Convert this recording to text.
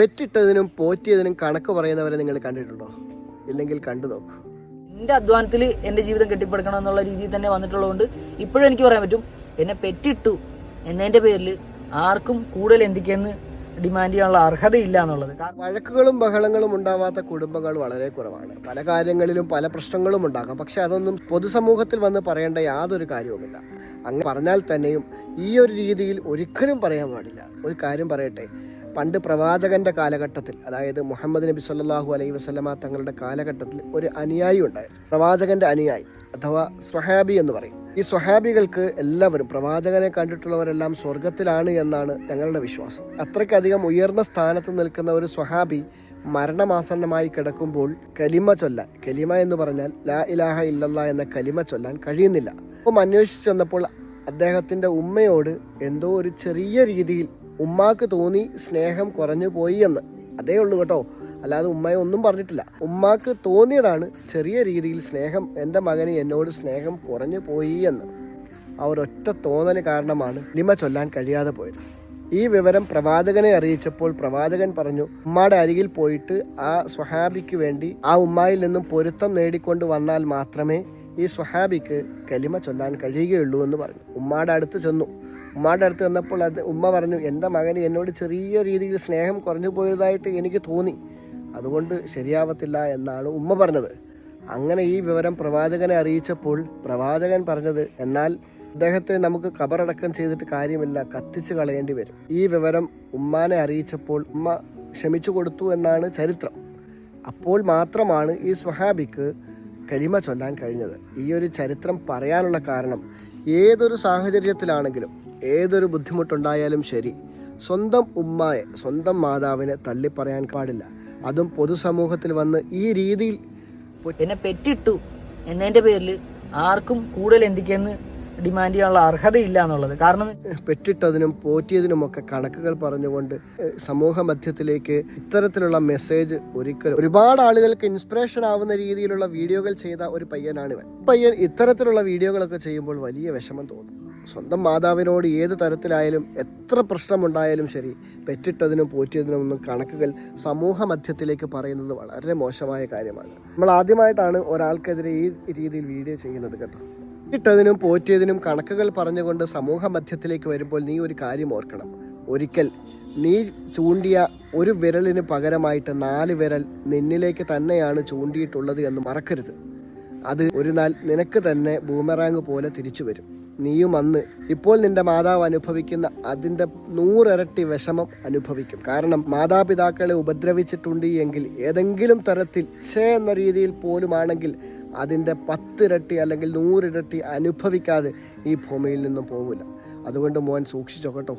പെറ്റിട്ടതിനും പോറ്റിയതിനും കണക്ക് പറയുന്നവരെ നിങ്ങൾ കണ്ടിട്ടുണ്ടോ? ഇല്ലെങ്കിൽ കണ്ടു നോക്കൂ. എന്റെ അധ്വാനത്തിൽ എന്റെ ജീവിതം കെട്ടിപ്പടുക്കണം എന്നുള്ള രീതിയിൽ തന്നെ വന്നിട്ടുള്ളതുകൊണ്ട് ഇപ്പോഴും എനിക്ക് പറയാൻ പറ്റും എന്നെ പെറ്റിട്ടു എന്നതിന്റെ പേരിൽ ആർക്കും കൂടുതൽ എന്തിക്കെന്ന് ഡിമാൻഡ് ചെയ്യാനുള്ള അർഹതയില്ല എന്നുള്ളത്. വഴക്കുകളും ബഹളങ്ങളും ഉണ്ടാവാത്ത കുടുംബങ്ങൾ വളരെ കുറവാണ്. പല കാര്യങ്ങളിലും പല പ്രശ്നങ്ങളും ഉണ്ടാകാം. പക്ഷെ അതൊന്നും പൊതുസമൂഹത്തിൽ വന്ന് പറയേണ്ട യാതൊരു കാര്യവുമില്ല. അങ്ങനെ പറഞ്ഞാൽ തന്നെയും ഈ ഒരു രീതിയിൽ ഒരിക്കലും പറയാൻ പാടില്ല. ഒരു കാര്യം പറയട്ടെ. പണ്ട് പ്രവാചകന്റെ കാലഘട്ടത്തിൽ അതായത് മുഹമ്മദ് നബി സല്ലാഹു അലൈഹി വസ്ലമ തങ്ങളുടെ കാലഘട്ടത്തിൽ ഒരു അനുയായി ഉണ്ടായിരുന്നു. പ്രവാചകന്റെ അനുയായി അഥവാ സ്വഹാബി എന്ന് പറയും. ഈ സ്വഹാബികൾക്ക് എല്ലാവരും പ്രവാചകനെ കണ്ടിട്ടുള്ളവരെല്ലാം സ്വർഗത്തിലാണ് എന്നാണ് ഞങ്ങളുടെ വിശ്വാസം. അത്രയ്ക്കധികം ഉയർന്ന സ്ഥാനത്ത് നിൽക്കുന്ന ഒരു സ്വഹാബി മരണമാസന്നമായി കിടക്കുമ്പോൾ കലിമ ചൊല്ലാൻ കലിമ എന്ന് പറഞ്ഞാൽ ലാ ഇലാഹ ഇല്ലല്ലാ എന്ന കലിമ ചൊല്ലാൻ കഴിയുന്നില്ല. അപ്പം അന്വേഷിച്ചു വന്നപ്പോൾ അദ്ദേഹത്തിന്റെ ഉമ്മയോട് എന്തോ ഒരു ചെറിയ രീതിയിൽ ഉമ്മാക്ക് തോന്നി സ്നേഹം കുറഞ്ഞു പോയി എന്ന്. അതേ ഉള്ളൂ കേട്ടോ. അല്ലാതെ ഉമ്മയെ ഒന്നും പറഞ്ഞിട്ടില്ല. ഉമ്മാക്ക് തോന്നിയതാണ് ചെറിയ രീതിയിൽ സ്നേഹം എന്റെ മകന് എന്നോട് സ്നേഹം കുറഞ്ഞു പോയി എന്ന്. ആ ഒരൊറ്റ കാരണമാണ് ലിമ ചൊല്ലാൻ കഴിയാതെ പോയത്. ഈ വിവരം പ്രവാചകനെ അറിയിച്ചപ്പോൾ പ്രവാചകൻ പറഞ്ഞു ഉമ്മാടെ അരികിൽ പോയിട്ട് ആ സ്വഹാബിക്ക് വേണ്ടി ആ ഉമ്മായിൽ നിന്നും പൊരുത്തം നേടിക്കൊണ്ട് വന്നാൽ മാത്രമേ ഈ സ്വഹാബിക്ക് കലിമ ചൊല്ലാൻ കഴിയുകയുള്ളൂ എന്ന് പറഞ്ഞു. ഉമ്മാടെ അടുത്ത് ചെന്നു. ഉമ്മാടെ അടുത്ത് വന്നപ്പോൾ അത് ഉമ്മ പറഞ്ഞു എന്റെ മകന് എന്നോട് ചെറിയ രീതിയിൽ സ്നേഹം കുറഞ്ഞു പോയതായിട്ട് എനിക്ക് തോന്നി. അതുകൊണ്ട് ശരിയാവത്തില്ല എന്നാണ് ഉമ്മ പറഞ്ഞത്. അങ്ങനെ ഈ വിവരം പ്രവാചകനെ അറിയിച്ചപ്പോൾ പ്രവാചകൻ പറഞ്ഞത് എന്നാൽ അദ്ദേഹത്തെ നമുക്ക് കബറടക്കം ചെയ്തിട്ട് കാര്യമില്ല കത്തിച്ച് കളയേണ്ടി വരും. ഈ വിവരം ഉമ്മാനെ അറിയിച്ചപ്പോൾ ഉമ്മ ക്ഷമിച്ചു കൊടുത്തു എന്നാണ് ചരിത്രം. അപ്പോൾ മാത്രമാണ് ഈ സ്വഹാബിക്ക് കരിമ ചൊല്ലാൻ കഴിഞ്ഞത്. ഈ ഒരു ചരിത്രം പറയാനുള്ള കാരണം ഏതൊരു സാഹചര്യത്തിലാണെങ്കിലും ഏതൊരു ബുദ്ധിമുട്ടുണ്ടായാലും ശരി. സ്വന്തം ഉമ്മയെ സ്വന്തം മാതാവിനെ തള്ളിപ്പറയാൻ പാടില്ല. അതും പൊതുസമൂഹത്തിൽ വന്ന് ഈ രീതിയിൽ എന്നെ പെറ്റിട്ടു എന്നതിന്റെ പേരിൽ ആർക്കും കൂടുതൽ എന്തിക്കെന്ന് ഡിമാൻഡ് ചെയ്യാനുള്ള അർഹതയില്ല എന്നുള്ളത്. കാരണം പെറ്റിട്ടതിനും പോറ്റിയതിനുമൊക്കെ കണക്കുകൾ പറഞ്ഞുകൊണ്ട് സമൂഹ മധ്യത്തിലേക്ക് ഇത്തരത്തിലുള്ള മെസ്സേജ് ഒരിക്കലും ഒരുപാട് ആളുകൾക്ക് ഇൻസ്പിറേഷൻ ആവുന്ന രീതിയിലുള്ള വീഡിയോകൾ ചെയ്ത ഒരു പയ്യനാണ് ഇവൻ പയ്യൻ ഇത്തരത്തിലുള്ള വീഡിയോകളൊക്കെ ചെയ്യുമ്പോൾ വലിയ വിഷമം തോന്നും. സ്വന്തം മാതാവിനോട് ഏത് തരത്തിലായാലും എത്ര പ്രശ്നമുണ്ടായാലും ശരി പെറ്റിട്ടതിനും പോറ്റിയതിനും ഒന്നും കണക്കുകൾ സമൂഹ മധ്യത്തിലേക്ക് പറയുന്നത് വളരെ മോശമായ കാര്യമാണ്. നമ്മൾ ആദ്യമായിട്ടാണ് ഒരാൾക്കെതിരെ ഈ രീതിയിൽ വീഡിയോ ചെയ്യുന്നത് കേട്ടോ. പെറ്റിട്ടതിനും പോറ്റിയതിനും കണക്കുകൾ പറഞ്ഞുകൊണ്ട് സമൂഹ മധ്യത്തിലേക്ക് വരുമ്പോൾ നീ ഒരു കാര്യം ഓർക്കണം. ഒരിക്കൽ നീ ചൂണ്ടിയ ഒരു വിരലിന് പകരമായിട്ട് നാല് വിരൽ നിന്നിലേക്ക് തന്നെയാണ് ചൂണ്ടിയിട്ടുള്ളത് എന്ന് മറക്കരുത്. അത് ഒരു നാൾ നിനക്ക് തന്നെ ബൂമറാങ് പോലെ തിരിച്ചു വരും. നീയും അന്ന്. ഇപ്പോൾ നിന്റെ മാതാവ് അനുഭവിക്കുന്ന അതിന്റെ നൂറിരട്ടി വിഷമം അനുഭവിക്കും. കാരണം മാതാപിതാക്കളെ ഉപദ്രവിച്ചിട്ടുണ്ട് എങ്കിൽ ഏതെങ്കിലും തരത്തിൽ ഛേ എന്ന രീതിയിൽ പോലുമാണെങ്കിൽ അതിന്റെ പത്തിരട്ടി അല്ലെങ്കിൽ നൂറിരട്ടി അനുഭവിക്കാതെ ഈ ഭൂമിയിൽ നിന്നും പോകില്ല അതുകൊണ്ട് മോൻ സൂക്ഷിച്ചോ കേട്ടോ.